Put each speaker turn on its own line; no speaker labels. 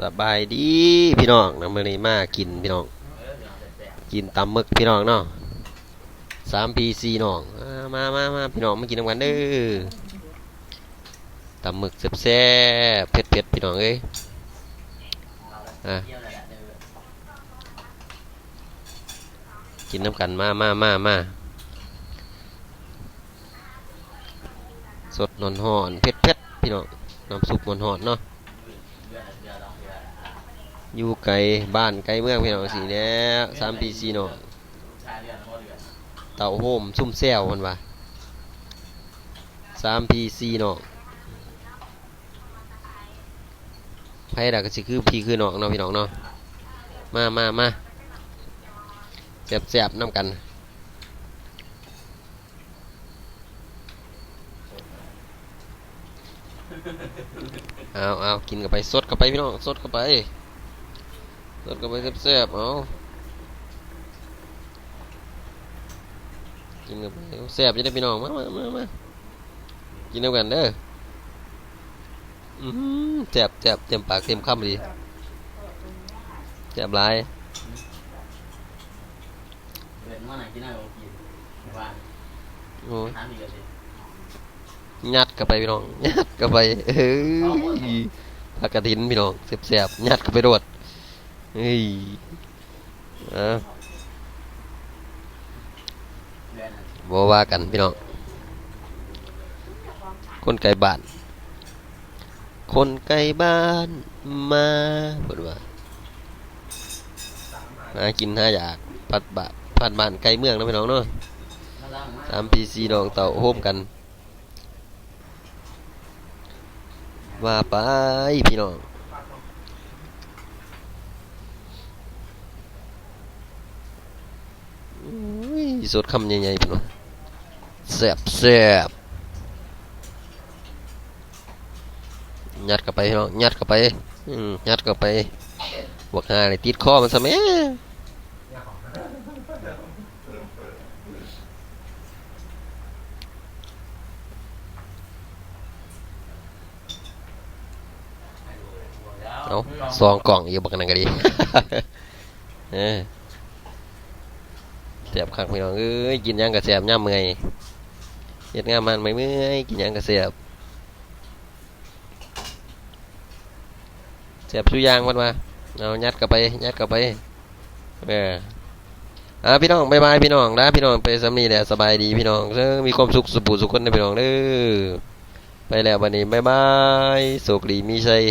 สบายดีพี่น้องน้ำมันนี้มากินพี่น้อง กินตำมึกพี่น้องเนาะสามปีสี่น้องมามามาพี่น้องมากินน้ำกันเด้อตำมึกแซ่บๆเผ็ดเผ็ดพี่น้องเอ้ยอะกินน้ำกันมามามามาสดนอนหอนเผ็ดเผ็ดพี่น้องน้ำซุปนอนหอนเนาะ อยู่ไกลบ้านไกลเมืองพี่น้องสีแนี้สามปีสี่น้องเต่าโฮมซุ่มแซวมันว่าสามปีสี่น้องไพ่ดักก็สิคือพี่คือน้องเนาะพี่น้องเนาะมามามาแซ่บแซ่บน้ำกันเอาเอากินกับไปสดกับไปพี่น้องสดกับไป สดก็ไปแซ่บๆเอากินกันไปแซ่บจะได้พี่น้องมามามามากินด้วยกันเด้ออือหือแซ่บแซ่บเต็มปากเต็มคำดีแซ่บหลาย
เดือนว่าไหนที่น่าโอ้
ย
ยั
ดกับไปพี่น้องยัดกับไปเฮ้ยผักกระถินพี่น้องแซ่บๆยัดกับไปโดด เฮ้ยอะ
บอ
ว่ากันพี่น้อง คนไกลบ้าน คนไกลบ้านมาเพิ่นว่าหากินหาอยากพัดบะพัดบ้านไกลเมืองนะพี่น้องเนาะ
น่ามาก
สามปีสี่น้องเต่าโฮมกัน ว่าไปพี่น้องอุ้ย สดคำใหญ่ๆพี่น้องแซ่บแซ่บยัดเข้าไปพี่น้องยัดเข้าไปอืมยัดเข้าไปบวกห้าเลยติดคอมันซะแม่เอาซองกล่องอยู่บักนั่นก็ดีเออ แสบคักพี่น้องเอ้ยกินหยังก็แสบย่ำเมื่อยเฮ็ดงานมันไม่เมื่อยกินหยังก็แสบแสบสุยางมันมาเอายัดเข้าไปยัดเข้าไปเอออ่าพี่น้องบายบายพี่น้องนะพี่น้องไปสำนีแหละสบายดีพี่น้องเด้อมีความสุขสุขสุขคนนะพี่น้องเด้อไปแล้ววันนี้บายบายสุขดีมีชัย